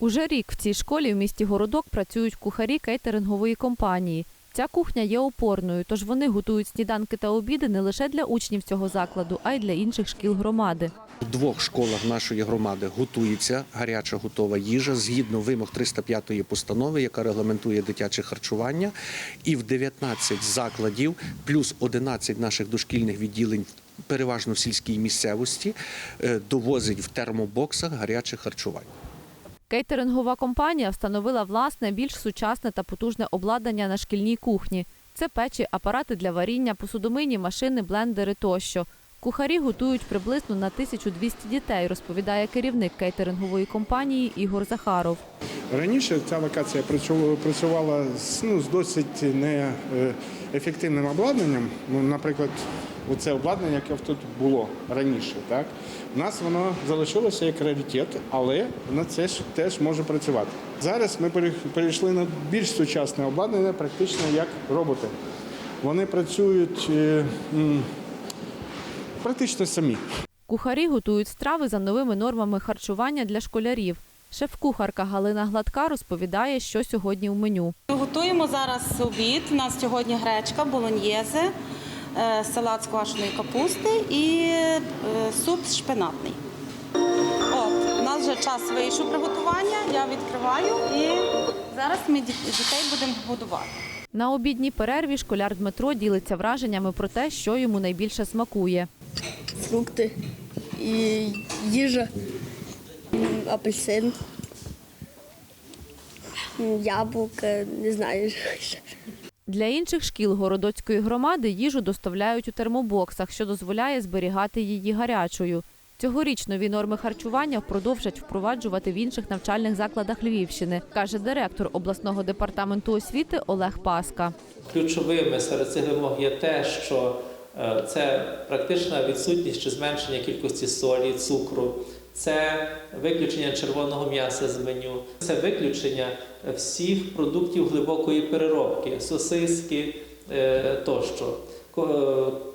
Уже рік в цій школі в місті Городок працюють кухарі кейтерингової компанії. Ця кухня є опорною, тож вони готують сніданки та обіди не лише для учнів цього закладу, а й для інших шкіл громади. У двох школах нашої громади готується гаряча готова їжа згідно вимог 305 постанови, яка регламентує дитяче харчування. І в 19 закладів, плюс 11 наших дошкільних відділень, переважно в сільській місцевості, е, довозить в термобоксах гаряче харчування. Кейтерингова компанія встановила власне більш сучасне та потужне обладнання на шкільній кухні. Це печі, апарати для варіння, посудомийні машини, блендери тощо. Кухарі готують приблизно на 1200 дітей, розповідає керівник кейтерингової компанії Ігор Захаров. Раніше ця локація працю- працювала з, ну, з досить неефективним обладнанням. Ну, наприклад, оце обладнання, яке тут було раніше. Так? У нас воно залишилося як раритет, але воно це ж теж може працювати. Зараз ми перейшли на більш сучасне обладнання, практично як роботи. Вони працюють е, практично самі. Кухарі готують страви за новими нормами харчування для школярів. Шеф-кухарка Галина Гладка розповідає, що сьогодні в меню. Готуємо зараз обід. У нас сьогодні гречка, болоньєзе, е, салат з квашеної капусти і е, суп шпинатний. От, у нас вже час вийшов приготування, я відкриваю і зараз ми дітей будемо годувати. На обідній перерві школяр Дмитро ділиться враженнями про те, що йому найбільше смакує. фрукти і їжа, апельсин, яблука, не знаю. Для інших шкіл городоцької громади їжу доставляють у термобоксах, що дозволяє зберігати її гарячою. Цьогоріч нові норми харчування продовжать впроваджувати в інших навчальних закладах Львівщини, каже директор обласного департаменту освіти Олег Паска. Ключовими серед цих вимог є те, що е, це практична відсутність чи зменшення кількості солі, цукру, це виключення червоного м'яса з меню, це виключення всіх продуктів глибокої переробки, сосиски е, тощо, е,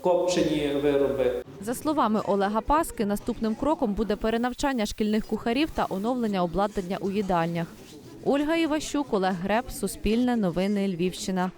копчені вироби. За словами Олега Паски, наступним кроком буде перенавчання шкільних кухарів та оновлення обладнання у їдальнях. Ольга Іващук, Олег Греб, Суспільне, Новини Львівщина.